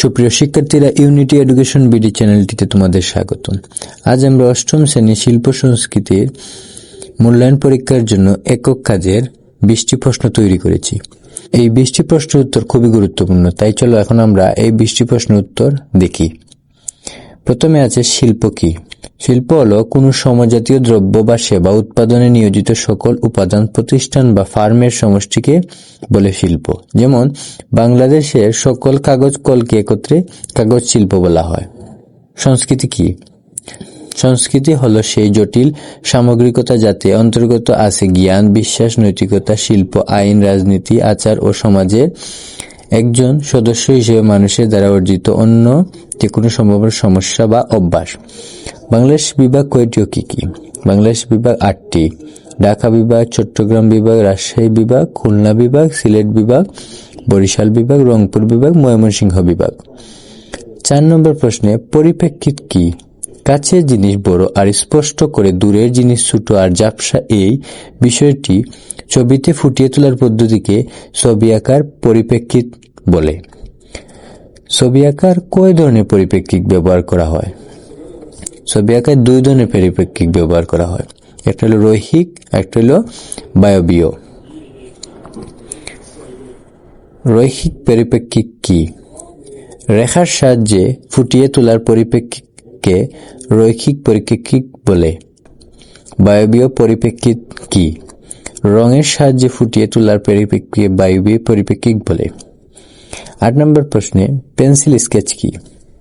সুপ্রিয় শিক্ষার্থীরা unity education BD চ্যানেলটিতে তোমাদের স্বাগত আজ আমরা অষ্টম শ্রেণি শিল্প সংস্কৃতির মূল্যায়ন পরীক্ষার জন্য একক কাজের বৃষ্টি প্রশ্ন তৈরি করেছি। এই বৃষ্টি প্রশ্ন উত্তর খুবই গুরুত্বপূর্ণ, তাই চলো এখন আমরা এই বৃষ্টি প্রশ্ন উত্তর দেখি। প্রথমে আছে শিল্প কি? শিল্প হলো কোনো সমজাতীয় দ্রব্য বা সেবা উৎপাদনে নিয়োজিত সকল উপাদান, প্রতিষ্ঠান বা ফার্মের সমষ্টিকে বলে শিল্প। যেমন বাংলাদেশের সকল কাগজ কলকে একত্রে কাগজ শিল্প বলা হয়। সংস্কৃতি কি? সংস্কৃতি হলো সেই জটিল সামগ্রিকতা যাতে অন্তর্গত আছে জ্ঞান, বিশ্বাস, নৈতিকতা, শিল্প, আইন, রাজনীতি, আচার ও সমাজের একজন সদস্য হিসেবে মানুষের দ্বারা অর্জিত অন্য যে কোনো সম্ভাব্য সমস্যা বা অভ্যাস। বাংলাদেশ বিভাগ কয়টি কি কি? বাংলাদেশ বিভাগ আটটি। ঢাকা বিভাগ, চট্টগ্রাম বিভাগ, রাজশাহী বিভাগ, খুলনা বিভাগ, সিলেট বিভাগ, বরিশাল বিভাগ, রংপুর বিভাগ, ময়মনসিংহ বিভাগ। চার নম্বর প্রশ্নে পরিপ্রেক্ষিত কি? কাছের জিনিস বড় আর স্পষ্ট করে দূরের জিনিস ছোট আর ঝাপসা এই বিষয়টি ছবিতে ফুটিয়ে তোলার পদ্ধতিকে ছবি আঁকার পরিপ্রেক্ষিত বলে। ছবি আঁকার কয় ধরনের পরিপ্রেক্ষিত ব্যবহার করা হয়? ছবি আঁকার দুই ধরনের পরিপ্রেক্ষিক ব্যবহার করা হয়। একটা হলো রৈহিক একটা হলো বায়বীয়। রৈহিক পরিপ্রেক্ষিক কি? রেখার সাহায্যে ফুটিয়ে তোলার পরিপ্রেক্ষিককে রৈখিক পরিপ্রেক্ষিক বলে। বায়বীয় পরিপ্রেক্ষিত কি? রঙের সাহায্যে ফুটিয়ে তোলার পরিপ্রেক্ষিকে বায়বীয় পরিপ্রেক্ষিক বলে। আট নম্বর প্রশ্নে পেন্সিল স্কেচ কি?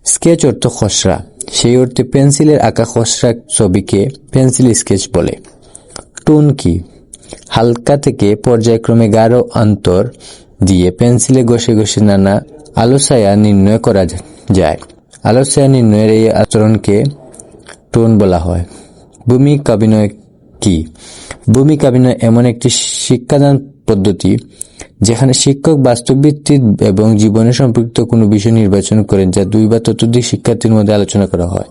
স্কেচ অর্থ খসড়া। সেই অর্থে পেন্সিলের আঁকা খসড়া ছবিকে পেন্সিল স্কেচ বলে। টোন কি? হালকা থেকে পর্যায়ক্রমে গাঢ় অন্তর দিয়ে পেন্সিলে ঘষে ঘষে নানা আলোছায়া নির্ণয় করা যায়। আলোছায়া নির্ণয়ের এই আচরণকে টোন বলা হয়। ভূমিকা অভিনয় কি? ভূমিকা অভিনয় এমন একটি শিক্ষাদান পদ্ধতি, যেখানে শিক্ষক বাস্তবভিত্তিক এবং জীবনে সম্পৃক্ত কোনো বিষয় নির্বাচন করেন, যা দুই বা ততোধিক শিক্ষার্থীর মধ্যে আলোচনা করা হয়।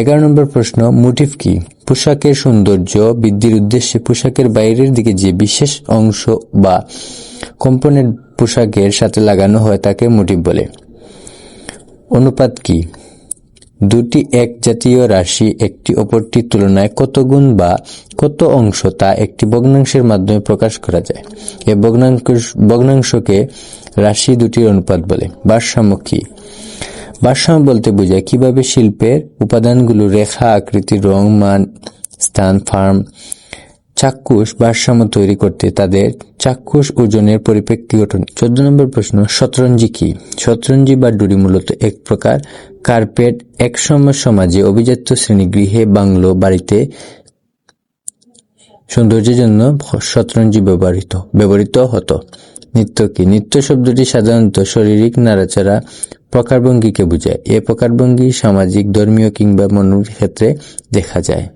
এগারো নম্বর প্রশ্ন, মোটিভ কি? পোশাকের সৌন্দর্য বৃদ্ধির উদ্দেশ্যে পোশাকের বাইরের দিকে যে বিশেষ অংশ বা কম্পোনেন্ট পোশাকের সাথে লাগানো হয়, তাকে মোটিভ বলে। অনুপাত কি? দুটি এক জাতীয় রাশি একটি অপরটির তুলনায় কত গুণ বা কত অংশ তা একটি ভগ্নাংশের মাধ্যমে প্রকাশ করা যায়। এ ভগ্নাংশ, ভগ্নাংশকে রাশি দুটির অনুপাত বলে। ভারসাম্য কি? ভারসাম্য বলতে বোঝায় কীভাবে শিল্পের উপাদানগুলো রেখা, আকৃতি, রং, মান, স্থান, ফার্ম চাক্ষুষ ভারসাম্য তৈরি করতে তাদের চাক্ষুষ ওজনের পরিপ্রেক্ষি গঠন। চোদ্দ নম্বর প্রশ্ন, শতরঞ্জি কি? শতরঞ্জি বা ডুরি মূলত এক প্রকার কার্পেট এক সময় সমাজে অভিজাত্য শ্রেণি গৃহে বাংলো বাড়িতে সৌন্দর্যের জন্য শতরঞ্জি ব্যবহৃত ব্যবহৃত হতো। নৃত্য কি? নৃত্য শব্দটি সাধারণত শারীরিক নাড়াচাড়া প্রকারভঙ্গিকে বোঝায়। এ প্রকারভঙ্গি সামাজিক, ধর্মীয় কিংবা মনোর ক্ষেত্রে দেখা যায়।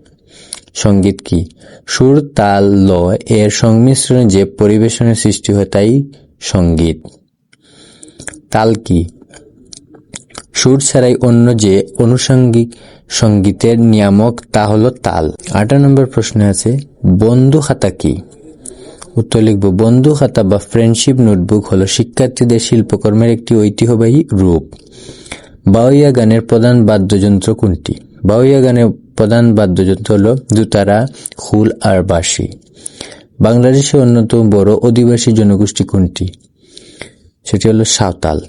সংগীত কি? সুর, তাল লয় এর সংমিশ্রণে যে পরিবেশনের সৃষ্টি হয় তাই সংগীত। তাল কি? সুর ছাড়াই অন্য যে অনুষঙ্গিক সঙ্গীতের নিয়ামক তা হল তাল। আঠারো নম্বর প্রশ্নে আছে, বন্ধু খাতা কি? উত্তর লিখব, বন্ধু খাতা বা ফ্রেন্ডশিপ নোটবুক হলো শিক্ষার্থীদের শিল্পকর্মের একটি ঐতিহ্যবাহী রূপ। বাউইয়া গানের প্রধান বাদ্যযন্ত্র কোনটি? বাউইয়া গানের প্রধান বাদ্যযন্ত্র হল দুতারা খুল আর বাঁশি। বাংলাদেশের অন্যতম বড় অধিবাসী জনগোষ্ঠী কোনটি? সেটি হলো সাঁওতাল।